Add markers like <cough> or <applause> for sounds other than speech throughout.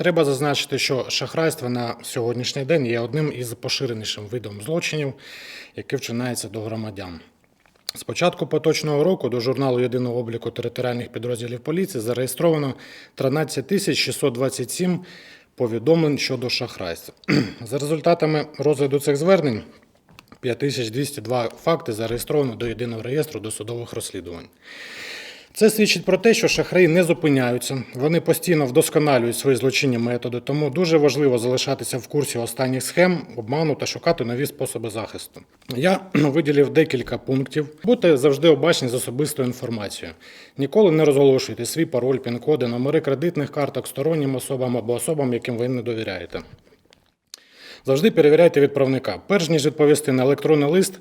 Треба зазначити, що шахрайство на сьогоднішній день є одним із поширенішим видом злочинів, який вчинається до громадян. З початку поточного року до журналу єдиного обліку територіальних підрозділів поліції зареєстровано 13 627 повідомлень щодо шахрайств. <clears throat> За результатами розгляду цих звернень 5202 факти зареєстровано до єдиного реєстру досудових розслідувань. Це свідчить про те, що шахраї не зупиняються, вони постійно вдосконалюють свої злочинні методи, тому дуже важливо залишатися в курсі останніх схем, обману та шукати нові способи захисту. Я <clears throat> виділив декілька пунктів. Будьте завжди обачні з особистою інформацією. Ніколи не розголошуйте свій пароль, пін-коди, номери кредитних карток стороннім особам або особам, яким ви не довіряєте. Завжди перевіряйте відправника. Перш ніж відповісти на електронний лист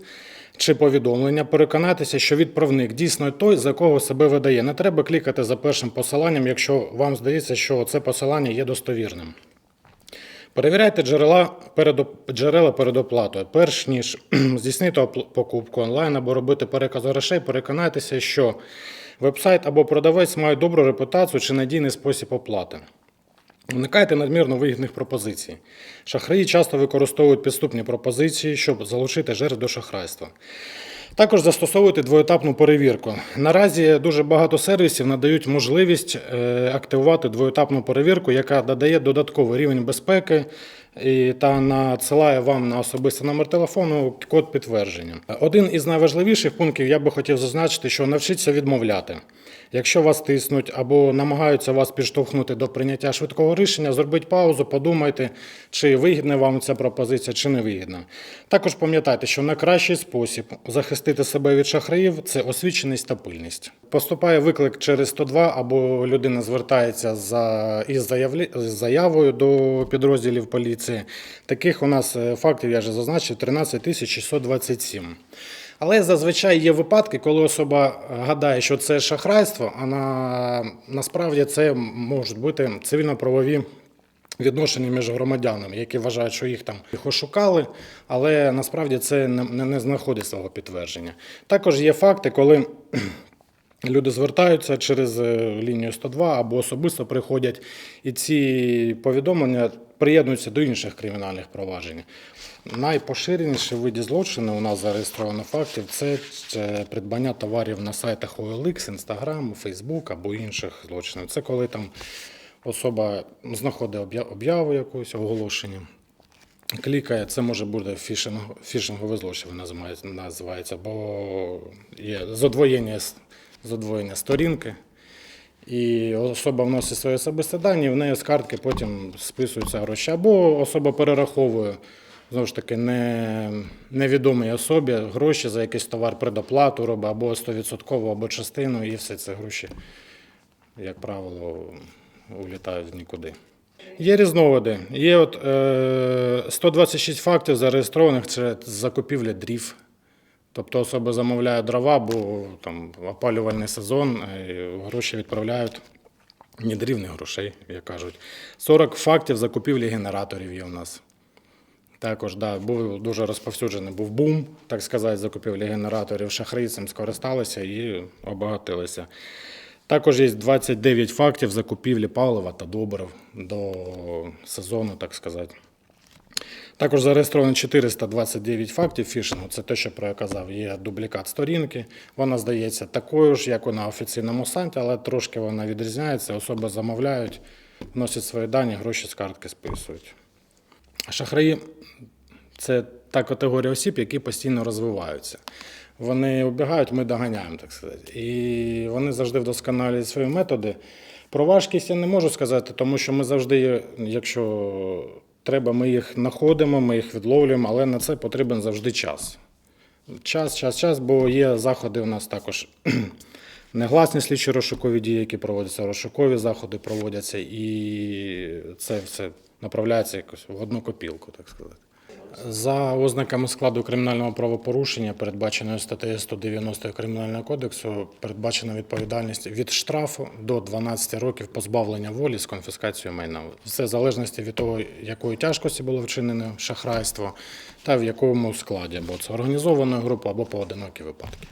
чи повідомлення, переконатися, що відправник дійсно той, за кого себе видає. Не треба клікати за першим посиланням, якщо вам здається, що це посилання є достовірним. Перевіряйте джерела перед, джерела перед оплатою. Перш ніж здійснити покупку онлайн або робити переказ грошей, переконайтеся, що вебсайт або продавець мають добру репутацію чи надійний спосіб оплати. Уникайте надмірно вигідних пропозицій. Шахраї часто використовують підступні пропозиції, щоб залучити жертв до шахрайства. Також застосовуйте двоетапну перевірку. Наразі дуже багато сервісів надають можливість е, активувати двоетапну перевірку, яка додає додатковий рівень безпеки та надсилає вам на особистий номер телефону код підтвердження. Один із найважливіших пунктів я би хотів зазначити, що навчіться відмовляти. Якщо вас тиснуть або намагаються вас підштовхнути до прийняття швидкого рішення, зробіть паузу, подумайте, чи вигідна вам ця пропозиція, чи не вигідна. Також пам'ятайте, що найкращий спосіб захистити себе від шахраїв це освіченість та пильність. Поступає виклик через 102 або людина звертається за із заявою до підрозділів поліції. Таких у нас е, фактів я вже зазначив 13 627. Але зазвичай є випадки, коли особа гадає, що це шахрайство, а на, насправді це можуть бути цивільно-правові відношення між громадянами, які вважають, що їх там їх ошукали, але насправді це не, не, не знаходить свого підтвердження. Також є факти, коли <clears throat> Люди звертаються через е, лінію 102 або особисто приходять, і ці повідомлення приєднуються до інших кримінальних проваджень. Найпоширеніші види злочину у нас зареєстровано фактів це е, придбання товарів на сайтах OLX, Instagram, Facebook або інших злочинів. Це коли там особа знаходить об'яву якусь оголошення. Клікає, це може бути фішинг, фішинговий злочин називається, називається, бо є задвоєння, задвоєння сторінки, і особа вносить свої особисті дані, в неї з картки потім списуються гроші. Або особа перераховує знову ж таки не, невідомій особі гроші за якийсь товар предоплату робить, або 100%, або частину, і все це гроші, як правило, улітають в нікуди. Є різновиди. Є от е, 126 фактів зареєстрованих це закупівля дрів. Тобто особа замовляє дрова, бо там опалювальний сезон, е, гроші відправляють. Ні дрів, грошей, як кажуть. 40 фактів закупівлі генераторів є у нас. Також да, був дуже розповсюджений був бум, так сказати, закупівлі генераторів. Шахраї цим скористалися і обагатилися. Також є 29 фактів закупівлі палива та добрив до сезону, так сказати. Також зареєстровано 429 фактів фішингу. Це те, що про я казав. Є дублікат сторінки. Вона здається такою ж, як на офіційному сайті, але трошки вона відрізняється. Особи замовляють, вносять свої дані, гроші з картки списують. Шахраї це та категорія осіб, які постійно розвиваються. Вони убігають, ми доганяємо, так сказати. І вони завжди вдосконалюють свої методи. Про важкість я не можу сказати, тому що ми завжди, якщо треба, ми їх знаходимо, ми їх відловлюємо, але на це потрібен завжди час. Час, час, час, бо є заходи у нас також <clears throat> негласні слідчі розшукові дії, які проводяться, розшукові заходи проводяться, і це все направляється якось в одну копілку, так сказати. За ознаками складу кримінального правопорушення, передбаченої статтею 190 Кримінального кодексу, передбачена відповідальність від штрафу до 12 років позбавлення волі з конфіскацією майна. Все в залежності від того, якої тяжкості було вчинено шахрайство та в якому складі, бо це організована група або поодинокі випадки.